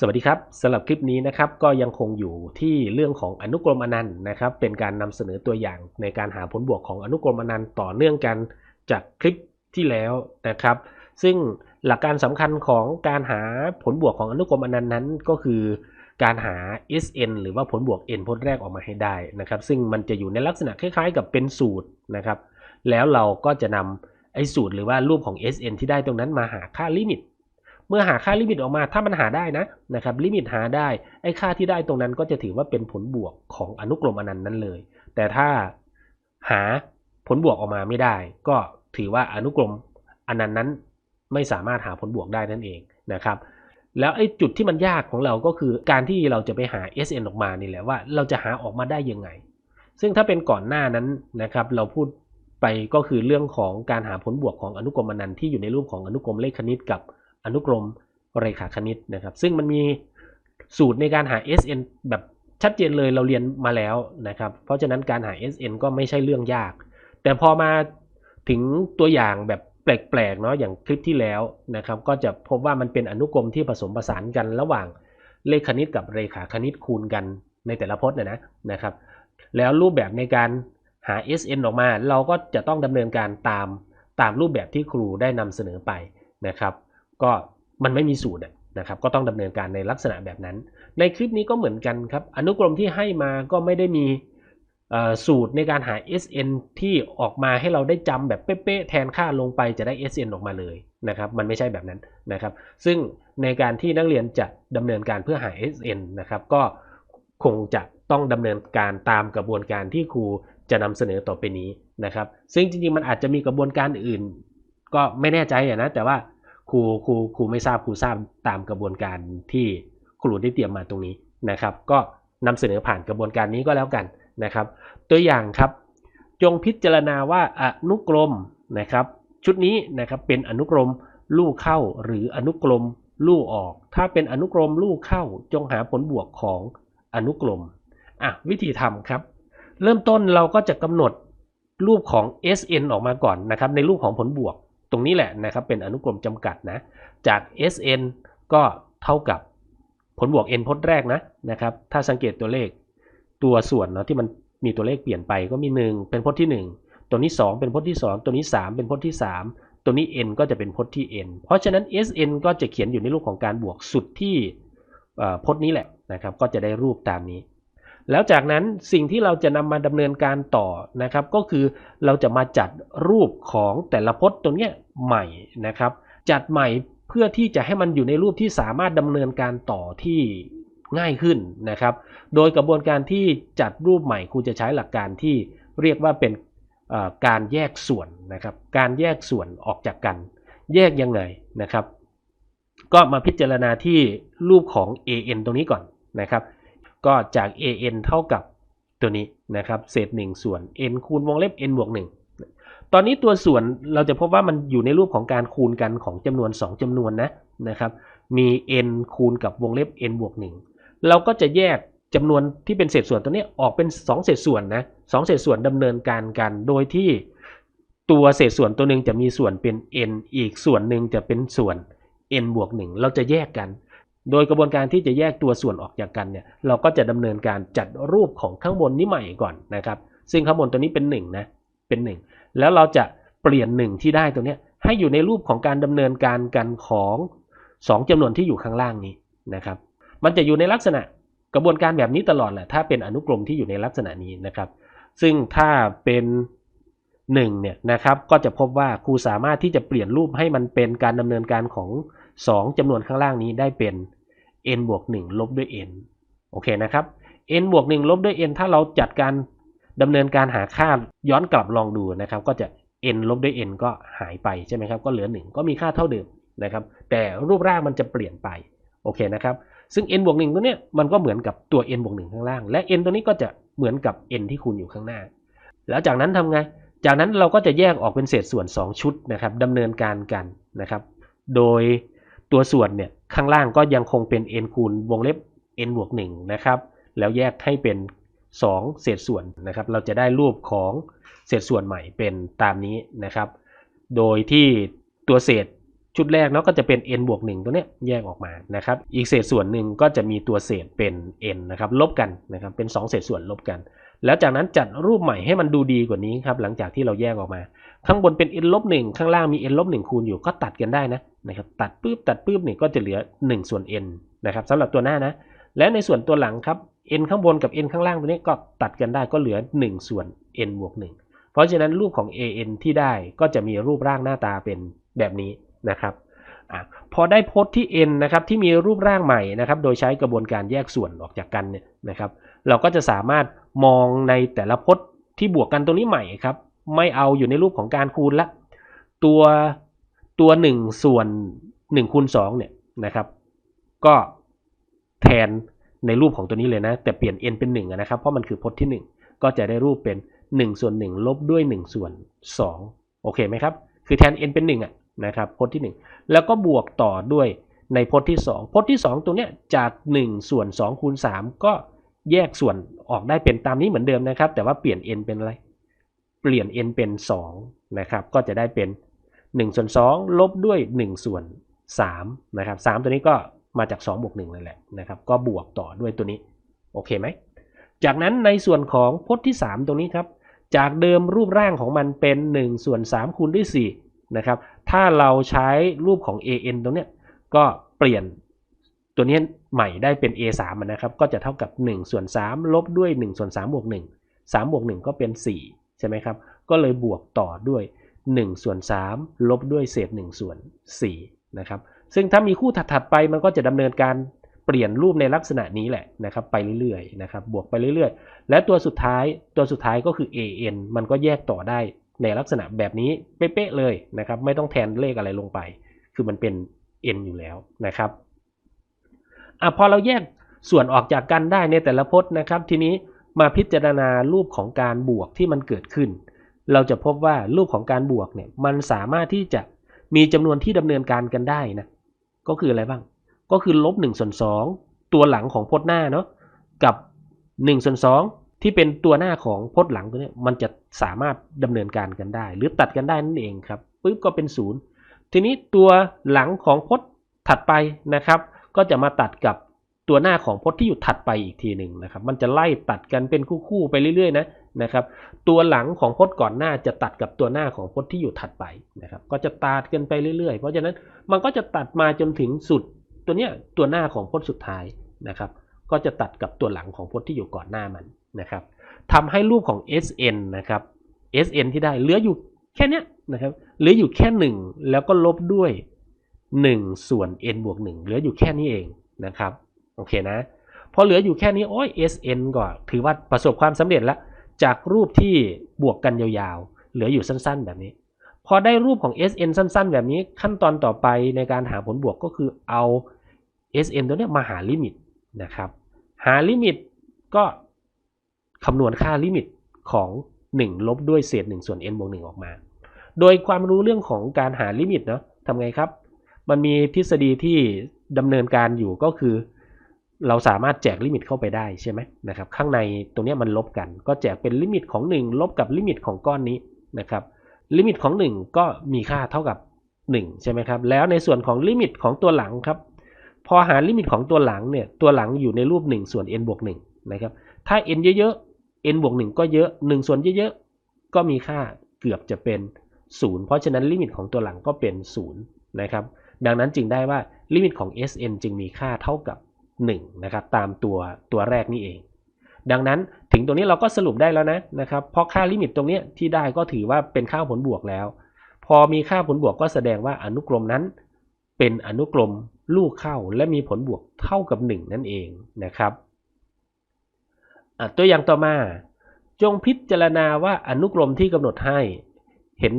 สวัสดีครับสำหรับคลิปนี้นะครับก็ยังคงอยู่ที่เรื่องของอนุกรมอนันต์นะครับ เป็นการนำเสนอตัวอย่างในการหาผลบวกของอนุกรมอนันต์ต่อเนื่องกันจากคลิปที่แล้วนะครับ ซึ่งหลักการสำคัญของการหาผลบวกของอนุกรมอนันต์นั้นก็คือ การหา SN หรือว่าผลบวก n พจน์แรกออกมาให้ได้นะครับ ซึ่งมันจะอยู่ในลักษณะคล้ายๆ กับเป็นสูตรนะครับ แล้วเราก็จะนำไอ้สูตรหรือว่ารูปของ SN ที่ได้ตรงนั้นมาหาค่าลิมิต เมื่อหาค่าลิมิตออกมาถ้ามันหาได้นะนะครับลิมิตหาได้ไอ้ค่าที่ได้ตรงนั้นก็จะถือว่าเป็นผลบวกของอนุกรมอนันต์นั้นเลย แต่ถ้าหาผลบวกออกมาไม่ได้ ก็ถือว่าอนุกรมอนันต์นั้นไม่สามารถหาผลบวกได้นั่นเองนะครับแล้วไอ้จุดที่มันยากของเราก็คือการที่เราจะไปหา SN ออกมานี่แหละว่าเราจะหาออกมาได้ยังไง ซึ่งถ้าเป็นก่อนหน้านั้นนะครับเราพูดไปก็คือเรื่องของการหาผลบวกของอนุกรมอนันต์ที่อยู่ในรูปของอนุกรมเลขคณิตกับ อนุกรมเรขาคณิตนะครับ ซึ่งมันมีสูตรในการหา SN แบบชัดเจนเลยเราเรียนมาแล้วนะครับ เพราะฉะนั้นการหา SN ก็ไม่ใช่เรื่องยาก แต่พอมาถึงตัวอย่างแบบแปลกๆเนาะอย่างคลิปที่แล้วนะครับ ก็จะพบว่ามันเป็นอนุกรมที่ผสมผสานกันระหว่างเลขคณิตกับเรขาคณิตคูณกันในแต่ละพจน์นะนะนะครับ แล้วรูปแบบในการหา SN ออกมา เราก็จะต้องดำเนินการตามตามรูปแบบที่ครูได้นำเสนอไปนะครับ ก็มันไม่มีสูตรนะครับก็ต้องดำเนินการในลักษณะแบบนั้น ในคลิปนี้ก็เหมือนกันครับ อนุกรมที่ให้มาก็ไม่ได้มีสูตรในการหา SN ที่ออกมาให้เราได้จำแบบเป๊ะๆแทนค่าลงไปจะได้ SN ออกมาเลยนะครับ มันไม่ใช่แบบนั้นนะครับ ซึ่งในการที่นักเรียนจะดำเนินการเพื่อหา SN นะครับ ก็คงจะต้องดำเนินการตามกระบวนการที่ครูจะนำเสนอต่อไปนี้นะครับ ซึ่งจริงๆมันอาจจะมีกระบวนการอื่น ก็ไม่แน่ใจนะแต่ว่า ครูครูครูไม่ทราบครูทราบตามกระบวนการที่ครูได้เตรียมมาตรงนี้นะครับ ก็นำเสนอผ่านกระบวนการนี้ก็แล้วกันนะครับ ตัวอย่างครับ จงพิจารณาว่าอนุกรมนะครับ ชุดนี้นะครับเป็นอนุกรมลู่เข้าหรืออนุกรมลู่ออก ถ้าเป็นอนุกรมลู่เข้า จงหาผลบวกของอนุกรมอะวิธีทำครับ เริ่มต้นเราก็จะกำหนดรูปของ SN ออกมาก่อนนะครับ ในรูปของผลบวก ตรงนี้แหละนะครับเป็นอนุกรมจำกัดนะ จาก Sn ก็เท่ากับผลบวก n พจน์แรกนะนะครับ ถ้าสังเกตตัวเลขตัวส่วนเนาะที่มันมีตัวเลขเปลี่ยนไปก็มี 1 เป็นพจน์ที่ 1 ตัวนี้ 2 เป็นพจน์ที่ 2 ตัวนี้ 3 เป็นพจน์ที่ 3 ตัวนี้ n ก็จะเป็นพจน์ที่ n เพราะฉะนั้น Sn ก็จะเขียนอยู่ในรูปของการบวกสุดที่พจน์นี้แหละนะครับ ก็จะได้รูปตามนี้ แล้วจากนั้นสิ่งที่เราจะนำมาดำเนินการต่อนะครับ ก็คือเราจะมาจัดรูปของแต่ละพจน์ตรงนี้ใหม่นะครับ จัดใหม่เพื่อที่จะให้มันอยู่ในรูปที่สามารถดำเนินการต่อที่ง่ายขึ้นนะครับ โดยกระบวนการที่จัดรูปใหม่ครูจะใช้หลักการที่เรียกว่าเป็นการแยกส่วนนะครับ การแยกส่วนออกจากกัน แยกยังไงนะครับ ก็มาพิจารณาที่รูปของ an ตรงนี้ก่อนนะครับ ก็จาก an เท่ากับตัวนี้นะครับ เศษ 1 ส่วน n คูณวงเล็บ n บวก1ตอนนี้ตัวส่วนเราจะพบว่ามันอยู่ในรูปของการคูณกันของจำนวน 2จำนวนนะนะครับ มี n คูณกับวงเล็บ n บวก1เราก็จะแยกจำนวนที่เป็นเศษส่วนตัวนี้ออกเป็น 2 เศษส่วนนะสเศษส่วนดำเนินการกัน โดยที่ตัวเศษส่วนตัวหนึ่งจะมีส่วนเป็น n อีกส่วนหนึ่งจะเป็นส่วน n บวก1เราจะแยกกัน โดยกระบวนการที่จะแยกตัวส่วนออกจากกันเนี่ยเราก็จะดำเนินการจัดรูปของข้างบนนี้ใหม่ก่อนนะครับ ซึ่งข้างบนตัวนี้เป็น1นะเป็น 1 แล้วเราจะเปลี่ยน 1 ที่ได้ตัวนี้ให้อยู่ในรูปของการดำเนินการกันของ 2จำนวนที่อยู่ข้างล่างนี้นะครับ มันจะอยู่ในลักษณะกระบวนการแบบนี้ตลอดแหละถ้าเป็นอนุกรมที่อยู่ในลักษณะนี้นะครับ ซึ่งถ้าเป็น1เนี่ยนะครับก็จะพบว่าครูสามารถที่จะเปลี่ยนรูปให้มันเป็นการดำเนินการของ 2จำนวนข้างล่างนี้ได้เป็น n บวก1ลบด้วย n โอเคนะครับ n บวก1ลบด้วย n ถ้าเราจัดการดำเนินการหาค่าย้อนกลับลองดูนะครับ ก็จะ n ลบด้วย n ก็หายไปใช่ไหมครับ ก็เหลือ 1 ก็มีค่าเท่าเดิมนะครับ แต่รูปร่างมันจะเปลี่ยนไป โอเคนะครับ ซึ่ง n บวก1ตัวเนี้ยมันก็เหมือนกับตัว n บวก1ข้างล่าง และ n ตัวนี้ก็จะเหมือนกับ n ที่คูณอยู่ข้างหน้า แล้วจากนั้นทำไง จากนั้นเราก็จะแยกออกเป็นเศษส่วน 2 ชุดนะครับดำเนินการกันนะครับ โดยตัวส่วนเนี่ย ข้างล่างก็ยังคงเป็น n คูณวงเล็บ n บวก1นะครับแล้วแยกให้เป็น 2 เศษส่วนนะครับเราจะได้รูปของเศษส่วนใหม่เป็นตามนี้นะครับ โดยที่ตัวเศษชุดแรกเนาะก็จะเป็น n บวก1ตัวเนี้ยแยกออกมานะครับ อีกเศษส่วนหนึ่งก็จะมีตัวเศษเป็น n นะครับลบกันนะครับเป็น 2 เศษส่วนลบกัน แล้วจากนั้นจัดรูปใหม่ให้มันดูดีกว่านี้ครับหลังจากที่เราแยกออกมา ข้างบนเป็น n ลบ1ข้างล่างมี n ลบ1คูณอยู่ก็ตัดกันได้นะนะครับตัดปื๊บตัดปื๊บเนี่ยก็จะเหลือ 1 ส่วน n นะครับสำหรับตัวหน้านะ และในส่วนตัวหลังครับ n ข้างบนกับ n ข้างล่างตัวนี้ก็ตัดกันได้ก็เหลือ 1 ส่วน n บวก1เพราะฉะนั้นรูปของ an ที่ได้ก็จะมีรูปร่างหน้าตาเป็นแบบนี้นะครับอพอได้พจน์ที่ n นะครับที่มีรูปร่างใหม่นะครับโดยใช้กระบวนการแยกส่วนออกจากกันเนี่ยนะครับ เราก็จะสามารถ มองในแต่ละพจน์ที่บวกกันตรงนี้ใหม่ครับ ไม่เอาอยู่ในรูปของการคูณละ ตัวตัว 1 ส่วน 1คูณ2เนี่ยนะครับ ก็แทนในรูปของตัวนี้เลยนะ แต่เปลี่ยน n เป็น1นะครับ เพราะมันคือพจน์ที่ 1 ก็จะได้รูปเป็น 1 ส่วน 1 ลบด้วย 1 ส่วน 2 โอเคไหมครับ คือแทน n เป็น1อะนะครับพจน์ที่ 1 แล้วก็บวกต่อด้วยในพจน์ที่ 2 พจน์ที่ 2 ตัวเนี้ยจาก 1 ส่วน2คูณ3ก็ แยกส่วนออกได้เป็นตามนี้เหมือนเดิมนะครับ แต่ว่าเปลี่ยน n เป็นอะไร เปลี่ยน n เป็น 2 นะครับ ก็จะได้เป็น1ส่วน2ลบด้วย 1 ส่วน3นะครับ3ตัวนี้ก็มาจาก2บวก1เลยแหละนะครับ ก็บวกต่อด้วยตัวนี้ โอเคไหม จากนั้นในส่วนของพจน์ที่ 3 ตรงนี้ครับ จากเดิมรูปร่างของมันเป็น1ส่วน3คูณด้วย4นะครับ ถ้าเราใช้รูปของ an ตรงเนี้ยก็เปลี่ยน ตัวนี้ใหม่ได้เป็น a 3นะครับ ก็จะเท่ากับ1ส่วน3ลบด้วย1ส่วน3บวก1 3บวก1ก็เป็น 4 ใช่ไหมครับ ก็เลยบวกต่อด้วย1ส่วน3ลบด้วยเศษ1ส่วน4นะครับ ซึ่งถ้ามีคู่ถัดๆไปมันก็จะดำเนินการเปลี่ยนรูปในลักษณะนี้แหละนะครับไปเรื่อยๆนะครับบวกไปเรื่อยๆ และตัวสุดท้ายตัวสุดท้ายก็คือ an มันก็แยกต่อได้ในลักษณะแบบนี้เป๊ะๆเลยนะครับไม่ต้องแทนเลขอะไรลงไป คือมันเป็น n อยู่แล้วนะครับ อะพอเราแยกส่วนออกจากกันได้ในแต่ละพจน์นะครับ ทีนี้มาพิจารณารูปของการบวกที่มันเกิดขึ้น เราจะพบว่ารูปของการบวกเนี่ยมันสามารถที่จะมีจำนวนที่ดำเนินการกันได้นะก็คืออะไรบ้าง ก็คือลบ1ส่วน2ตัวหลังของพจน์หน้าเนาะกับ1ส่วน2ที่เป็นตัวหน้าของพจน์หลังตัวนี้มันจะสามารถดำเนินการกันได้ หรือตัดกันได้นั่นเองครับปุ๊บก็เป็นศูนย์ทีนี้ตัวหลังของพจน์ถัดไปนะครับ ก็จะมาตัดกับตัวหน้าของพจน์ที่อยู่ถัดไปอีกทีหนึ่งนะครับ มันจะไล่ตัดกันเป็นคู่ๆไปเรื่อยๆนะนะครับ ตัวหลังของพจน์ก่อนหน้าจะตัดกับตัวหน้าของพจน์ที่อยู่ถัดไปนะครับ ก็จะตัดกันไปเรื่อยๆ เพราะฉะนั้นมันก็จะตัดมาจนถึงสุด ตัวเนี้ยตัวหน้าของพจน์สุดท้ายนะครับ ก็จะตัดกับตัวหลังของพจน์ที่อยู่ก่อนหน้ามันนะครับทำให้รูปของ SN นะครับ SN ที่ได้เหลืออยู่แค่นี้นะครับเหลืออยู่แค่หนึ่งแล้วก็ลบด้วย 1 ส่วน n บวก1เหลืออยู่แค่นี้เองนะครับโอเคนะพอเหลืออยู่แค่นี้โอ้ย sn ก็ถือว่าประสบความสำเร็จแล้ว จากรูปที่บวกกันยาวๆ เหลืออยู่สั้นๆ แบบนี้ พอได้รูปของ sn สั้นๆ แบบนี้ขั้นตอนต่อไปในการหาผลบวกก็คือเอา sn ตัวเนี้ยมาหาลิมิตนะครับ หาลิมิตก็คำนวณค่าลิมิตของ 1 ลบด้วยเศษ 1 ส่วน n บวก1ออกมา โดยความรู้เรื่องของการหาลิมิตเนาะทำไงครับ มันมีทฤษฎีที่ดำเนินการอยู่ก็คือ เราสามารถแจกลิมิตเข้าไปได้ใช่ไหมนะครับข้างในตรงนี้มันลบกัน ก็แจกเป็นลิมิตของ 1 ลบกับลิมิตของก้อนนี้นะครับลิมิตของ 1 ก็มีค่าเท่ากับ 1 ใช่ไหมครับแล้วในส่วนของลิมิตของตัวหลังครับพอหาลิมิตของตัวหลังเนี่ยตัวหลังอยู่ในรูป 1 ส่วน n บวก1นะครับถ้า n เยอะๆ n บวก1ก็เยอะ 1 ส่วนเยอะๆ ก็มีค่าเกือบจะเป็น 0 เพราะฉะนั้นลิมิตของตัวหลังก็เป็น 0 นะครับ ดังนั้นจึงได้ว่าลิมิตของ Sn จึงมีค่าเท่ากับ1นะครับตามตัวตัวแรกนี่เอง ดังนั้นถึงตรงนี้เราก็สรุปได้แล้วนะนะครับเพราะค่าลิมิตตรงนี้ที่ได้ก็ถือว่าเป็นค่าผลบวกแล้ว พอมีค่าผลบวกก็แสดงว่าอนุกรมนั้น เป็นอนุกรมลูกเข้าและมีผลบวกเท่ากับ 1 นั่นเองนะครับตัวอย่างต่อมา จงพิจารณาว่าอนุกรมที่กำหนดให้ เห็น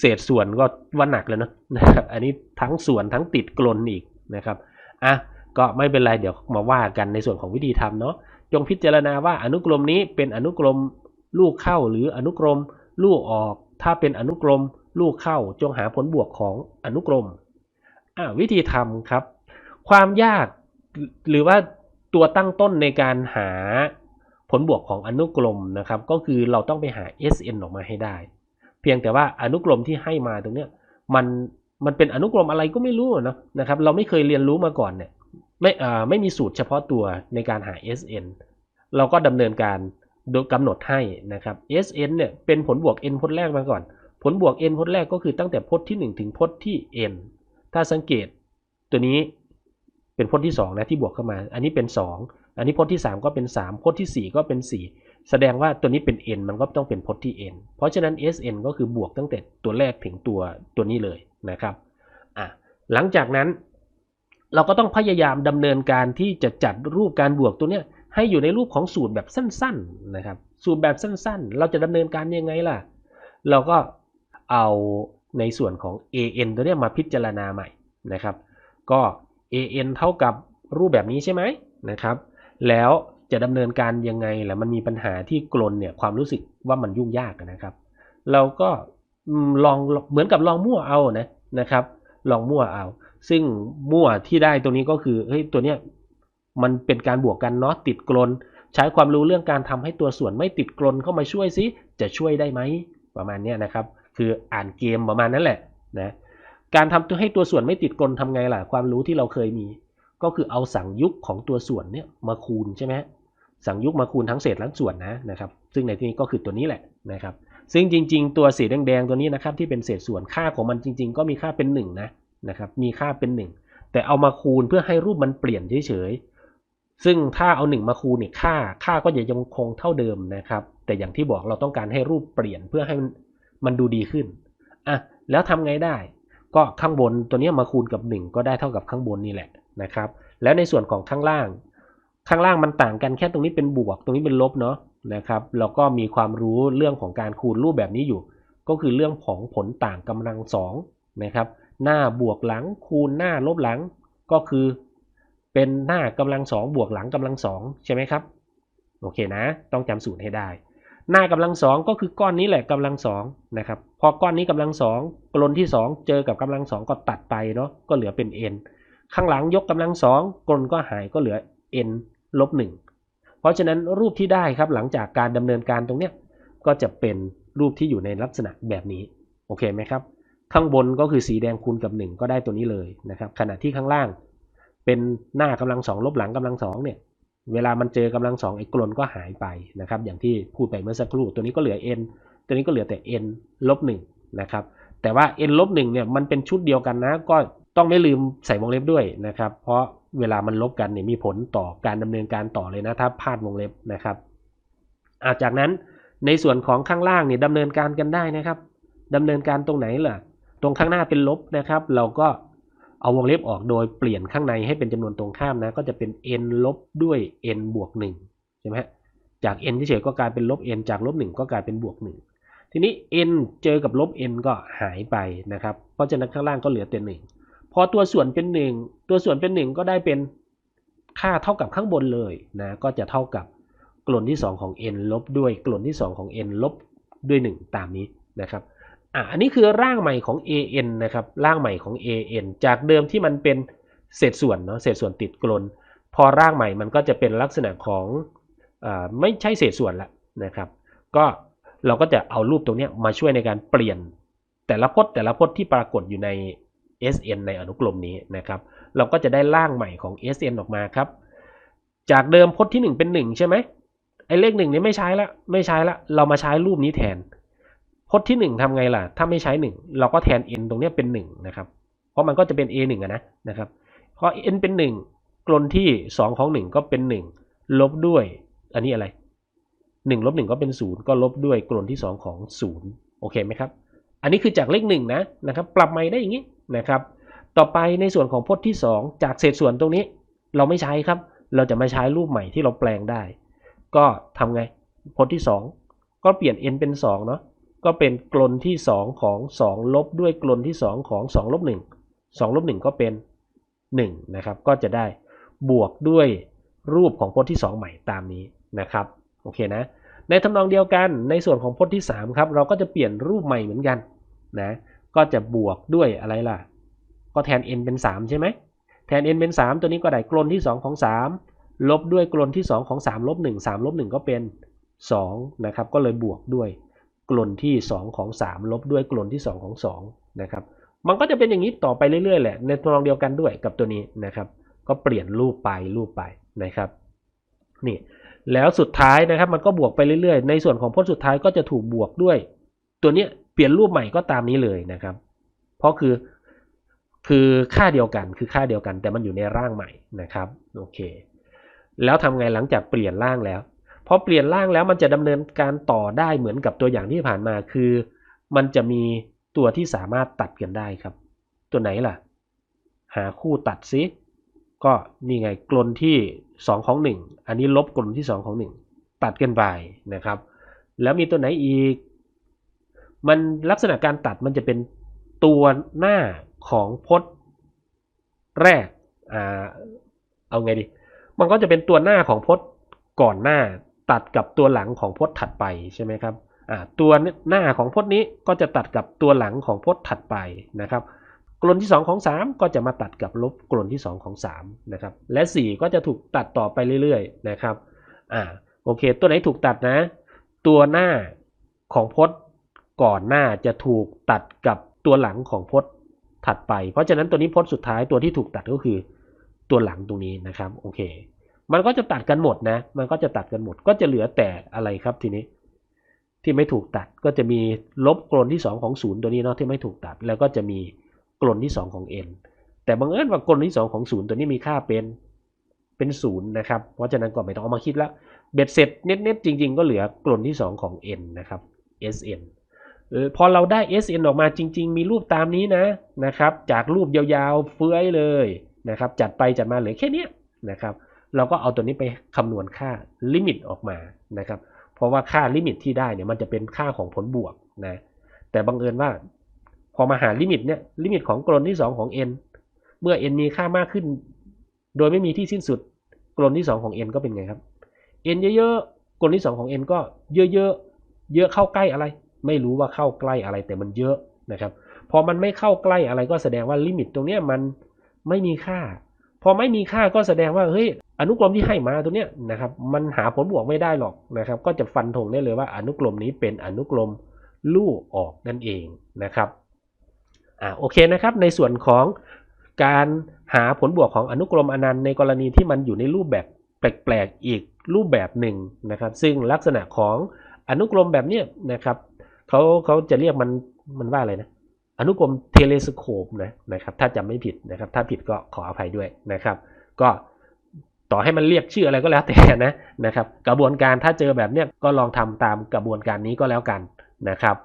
เศษส่วนก็ว่าหนักแล้วนะนะครับอันนี้ทั้งส่วนทั้งติดกลนอีกนะครับอะก็ไม่เป็นไรเดี๋ยวมาว่ากันในส่วนของวิธีทำเนาะจงพิจารณาว่าอนุกรมนี้เป็นอนุกรมลูกเข้าหรืออนุกรมลูกออก ถ้าเป็นอนุกรมลูกเข้าจงหาผลบวกของอนุกรมอะวิธีทำครับ ความยากหรือว่าตัวตั้งต้นในการหาผลบวกของอนุกรมนะครับ ก็คือเราต้องไปหา SN ออกมาให้ได้ พียงแต่ว่าอนุกรมที่ให้มาตรงเนี้ยมันมันเป็นอนุกรมอะไรก็ไม่รู้นะนะครับ เราไม่เคยเรียนรู้มาก่อนเนี่ยไม่อ่าไม่มีสูตรเฉพาะตัวในการหา SN เราก็ดำเนินการโดยกำหนดให้นะครับ SN เนี่ยเป็นผลบวก n พจน์แรกมาก่อน ผลบวก n พจน์แรกก็คือตั้งแต่พจน์ที่ 1 ถึงพจน์ที่ n ถ้าสังเกตตัวนี้เป็นพจน์ที่2นะที่บวกเข้ามา อันนี้เป็น 2 อันนี้พจน์ที่ 3 ก็เป็น 3 พจน์ที่ 4 ก็เป็น 4 แสดงว่าตัวนี้เป็น n มันก็ต้องเป็นพจน์ที่ n เพราะฉะนั้น sn ก็คือบวกตั้งแต่ตัวแรกถึงตัวตัวนี้เลยนะครับอะหลังจากนั้น เราก็ต้องพยายามดำเนินการที่จะจัดรูปการบวกตัวเนี้ยให้อยู่ในรูปของสูตรแบบสั้นๆนะครับ สูตรแบบสั้นๆ เราจะดำเนินการยังไงล่ะ เราก็เอาในส่วนของ an ตัวเนี้ยมาพิจารณาใหม่นะครับ ก็ an เท่ากับรูปแบบนี้ใช่ไหมนะครับ แล้ว จะดำเนินการยังไงแหละมันมีปัญหาที่กลนเนี่ยความรู้สึกว่ามันยุ่งยากนะครับ เราก็ลองเหมือนกับลองมั่วเอานะนะครับ ลองมั่วเอา ซึ่งมั่วที่ได้ตรงนี้ก็คือเฮ้ยตัวเนี้ยมันเป็นการบวกกันเนาะติดกลน ใช้ความรู้เรื่องการทำให้ตัวส่วนไม่ติดกลนเข้ามาช่วยซิจะช่วยได้ไหมประมาณนี้นะครับ คืออ่านเกมประมาณนั้นแหละนะการทำตัวให้ตัวส่วนไม่ติดกลนทำไงล่ะความรู้ที่เราเคยมี ก็คือเอาสั่งยุกของตัวส่วนเนี่ยมาคูณใช่ไหม สังยุกมาคูณทั้งเศษและส่วนนะนะครับ ซึ่งในที่นี้ก็คือตัวนี้แหละนะครับ ซึ่งจริง ๆ ตัวสีแดงๆตัวนี้นะครับที่เป็นเศษส่วนค่าของมันจริง ๆ ก็มีค่าเป็น1นะนะครับ มีค่าเป็น 1 แต่เอามาคูณเพื่อให้รูปมันเปลี่ยนเฉยๆ ซึ่งถ้าเอา 1 มาคูณเนี่ยค่าค่าก็จะยังคงเท่าเดิมนะครับ แต่อย่างที่บอกเราต้องการให้รูปเปลี่ยนเพื่อให้มันดูดีขึ้นอะแล้วทำไงได้ ก็ข้างบนตัวนี้มาคูณกับ 1 ก็ได้เท่ากับข้างบนนี่แหละนะครับ แล้วในส่วนของข้างล่าง ข้างล่างมันต่างกันแค่ตรงนี้เป็นบวก ตรงนี้เป็นลบเนาะนะครับแล้วก็มีความรู้เรื่องของการคูณรูปแบบนี้อยู่ ก็คือเรื่องของผลต่างกำลังสองนะครับหน้าบวกหลังคูณหน้าลบหลังก็คือ เป็นหน้ากำลังสองบวกหลังกำลังสองใช่ไหมครับโอเคนะ ต้องจำสูตรให้ได้ หน้ากำลังสองก็คือก้อนนี้แหละกำลังสองนะครับพอก้อนนี้กำลังสองกลนที่สองเจอกับกำลังสองก็ตัดไปเนาะก็เหลือเป็น n ข้างหลังยกกำลังสองกลนก็หายก็เหลือ n ลบหนึ่งเพราะฉะนั้นรูปที่ได้ครับหลังจากการดำเนินการตรงเนี้ยก็จะเป็นรูปที่อยู่ในลักษณะแบบนี้โอเคไหมครับ ข้างบนก็คือสีแดงคูณกับ 1 ก็ได้ตัวนี้เลยนะครับ ขณะที่ข้างล่าง เป็นหน้ากำลังสองลบหลังกำลังสองเนี่ยเวลามันเจอกำลังสองไอ้กลนก็หายไปนะครับ อย่างที่พูดไปเมื่อสักครู่ตัวนี้ก็เหลือ n ตัวนี้ก็เหลือแต่ n ลบหนึ่งนะครับแต่ว่า n ลบหนึ่งเนี่ยมันเป็นชุดเดียวกันนะ ก็ ต้องไม่ลืมใส่วงเล็บด้วยนะครับ เพราะเวลามันลบกันเนี่ยมีผลต่อการดำเนินการต่อเลยนะถ้าพลาดวงเล็บนะครับอาจากนั้นในส่วนของข้างล่างเนี่ยดำเนินการกันได้นะครับดำเนินการตรงไหนล่ะ ตรงข้างหน้าเป็นลบนะครับ เราก็เอาวงเล็บออกโดยเปลี่ยนข้างในให้เป็นจำนวนตรงข้ามนะ ก็จะเป็น n ลบด้วย n บวก1ใช่ไหมจาก n เฉยๆก็กลายเป็นลบ n จากลบ1ก็กลายเป็นบวก1ทีนี้ n เจอกับลบ n ก็หายไปนะครับ เพราะฉะนั้นข้างล่างก็เหลือแต่1 พอตัวส่วนเป็น1ตัวส่วนเป็น1ก็ได้เป็นค่าเท่ากับข้างบนเลยนะก็จะเท่ากับกลนที่ 2 ของ n ลบด้วยกลนที่ 2 ของ n ลบด้วย 1 ตามนี้นะครับอะอันนี้คือร่างใหม่ของ an นะครับร่างใหม่ของ an จากเดิมที่มันเป็นเศษส่วนเนาะเศษส่วนติดกลน พอร่างใหม่มันก็จะเป็นลักษณะของอไม่ใช่เศษส่วนละนะครับ ก็เราก็จะเอารูปตรงนี้มาช่วยในการเปลี่ยนแต่ละพจน์แต่ละพจน์ที่ปรากฏอยู่ใน SN ในอนุกรมนี้นะครับ เราก็จะได้ร่างใหม่ของ SN ออกมาครับ จากเดิมพจน์ที่ 1 เป็น 1 ใช่ไหมไอ้เลขหนึ่งนี้ไม่ใช้ละไม่ใช้ละเรามาใช้รูปนี้แทน พจน์ที่ 1ทำไงล่ะ ถ้าไม่ใช้ 1 เราก็แทน n ตรงนี้เป็น 1 นะครับ เพราะมันก็จะเป็น a 1อะนะนะครับพอ n เป็น 1 กลนที่ 2 ของ 1 ก็เป็น 1 ลบด้วย อันนี้อะไร1ลบ1ก็เป็น 0 ก็ลบด้วยกลนที่ 2 ของ 0 โอเคไหมครับ อันนี้คือจากเลข1นะนะครับปรับใหม่ได้อย่างนี้นะครับ ต่อไปในส่วนของพจน์ที่ 2 จากเศษส่วนตรงนี้ เราไม่ใช้ครับ เราจะมาใช้รูปใหม่ที่เราแปลงได้ ก็ทำไงพจน์ที่ 2 ก็เปลี่ยน n เป็น2เนาะก็เป็นกลนที่ 2 ของ 2 ลบด้วยกลนที่ 2 ของ2ลบ1 2ลบ1ก็เป็น1นะครับก็จะได้บวกด้วยรูปของพจน์ที่ 2 ใหม่ตามนี้นะครับโอเคนะในทำนองเดียวกันในส่วนของพจน์ที่ 3 ครับ เราก็จะเปลี่ยนรูปใหม่เหมือนกัน นะก็จะบวกด้วยอะไรล่ะ ก็แทน n เป็น 3 ใช่ไหมแทน n เป็น 3 ตัวนี้ก็ได้กลนที่ 2 ของ 3 ลบด้วยกลนที่ 2 ของ 3 ลบ 1 3 ลบ 1 ก็เป็น 2 นะครับ ก็เลยบวกด้วยกลนที่ 2 ของ 3 ลบด้วยกลนที่ 2 ของ 2 นะครับ มันก็จะเป็นอย่างนี้ต่อไปเรื่อยๆ แหละ ในตัวรองเดียวกันด้วยกับตัวนี้นะครับ ก็เปลี่ยนรูปไปรูปไปนะครับ นี่แล้วสุดท้ายนะครับมันก็บวกไปเรื่อยๆ ในส่วนของพจน์สุดท้ายก็จะถูกบวกด้วย ตัวเนี้ย เปลี่ยนรูปใหม่ก็ตามนี้เลยนะครับ เพราะคือคือค่าเดียวกันคือค่าเดียวกัน แต่มันอยู่ในร่างใหม่นะครับโอเค แล้วทำไงหลังจากเปลี่ยนร่างแล้วพอเปลี่ยนร่างแล้วมันจะดำเนินการต่อได้เหมือนกับตัวอย่างที่ผ่านมาคือ มันจะมีตัวที่สามารถตัดกันได้ครับ ตัวไหนล่ะ หาคู่ตัดซิก็นี่ไงกลนที่ 2 ของ 1 อันนี้ลบกลนที่ 2 ของ 1 ตัดกันไปนะครับ แล้วมีตัวไหนอีก มันลักษณะการตัดมันจะเป็นตัวหน้าของพจน์แรกอ่าเอาไงดี มันก็จะเป็นตัวหน้าของพจน์ก่อนหน้าตัดกับตัวหลังของพจน์ถัดไปใช่ไหมครับอ่าตัวหน้าของพจน์นี้ก็จะตัดกับตัวหลังของพจน์ถัดไปนะครับ กลนที่ 2 ของ 3 ก็จะมาตัดกับลบกลนที่ 2 ของ3นะครับและ 4 ก็จะถูกตัดต่อไปเรื่อยๆนะครับอ่าโอเค ตัวไหนถูกตัดนะ ตัวหน้าของพจน์ ก่อนหน้าจะถูกตัดกับตัวหลังของพจน์ถัดไป เพราะฉะนั้นตัวนี้พจน์สุดท้ายตัวที่ถูกตัดก็คือตัวหลังตรงนี้นะครับโอเค มันก็จะตัดกันหมดนะ มันก็จะตัดกันหมดก็จะเหลือแต่อะไรครับทีนี้ ที่ไม่ถูกตัดก็จะมีลบกลนที่ 2 ของ0ตัวนี้เนาะที่ไม่ถูกตัด แล้วก็จะมีกลนที่ 2 ของ n แต่บังเอิญว่ากลนที่ 2 ของ0ตัวนี้มีค่าเป็นเป็น0นะครับ เพราะฉะนั้นก็ไม่ต้องเอามาคิดแล้ว เบ็ดเสร็จเน็ตๆจริง ๆ ก็เหลือกลนที่ 2 ของ n นะครับ sn ออพอเราได้ sn ออกมาจริง ๆ มีรูปตามนี้นะนะครับ จากรูปยาวๆเฟื้อยเลยนะครับ จัดไปจัดมาเหลือแค่นี้นะครับ เราก็เอาตัวนี้ไปคำนวณค่าลิมิตออกมานะครับ เพราะว่าค่าลิมิตที่ได้เนี่ยมันจะเป็นค่าของผลบวกนะ แต่บังเอิญว่า พอมาหาลิมิตเนี่ยลิมิตของกลนที่ 2 ของ n เมื่อ n มีค่ามากขึ้น โดยไม่มีที่สิ้นสุดกลนที่ 2 ของ n ก็เป็นไงครับ n เยอะๆกลนที่ 2 ของ n ก็เยอะๆเยอะเข้าใกล้อะไร ไม่รู้ว่าเข้าใกล้อะไรแต่มันเยอะนะครับพอมันไม่เข้าใกล้อะไรก็แสดงว่าลิมิตตรงเนี้ยมันไม่มีค่า พอไม่มีค่าก็แสดงว่าเฮ้ยอนุกรมที่ให้มาตัวเนี้ยนะครับมันหาผลบวกไม่ได้หรอกนะครับ ก็จะฟันธงได้เลยว่าอนุกรมนี้เป็นอนุกรมลู่ออกนั่นเองนะครับอ่าโอเคนะครับ ในส่วนของการหาผลบวกของอนุกรมอนันต์ในกรณีที่มันอยู่ในรูปแบบแปลกๆอีกรูปแบบหนึ่งนะครับ ซึ่งลักษณะของอนุกรมแบบเนี้ยนะครับ เขาเขาจะเรียกมันมันว่าอะไรนะอนุกรมเทเลสโคปนะนะครับ ถ้าจำไม่ผิดนะครับ ถ้าผิดก็ขออภัยด้วยนะครับ ก็ต่อให้มันเรียกชื่ออะไรก็แล้วแต่นะนะครับ กระบวนการถ้าเจอแบบเนี้ยก็ลองทำตามกระบวนการนี้ก็แล้วกันนะครับ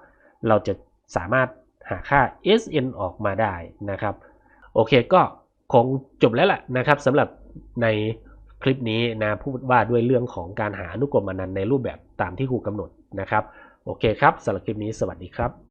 เราจะสามารถหาค่า SN ออกมาได้นะครับ โอเคก็คงจบแล้วล่ะนะครับสำหรับในคลิปนี้นะพูดว่าด้วยเรื่องของการหาอนุกรมอนันต์ในรูปแบบตามที่ครูกำหนดนะครับ โอเคครับสำหรับคลิปนี้สวัสดีครับ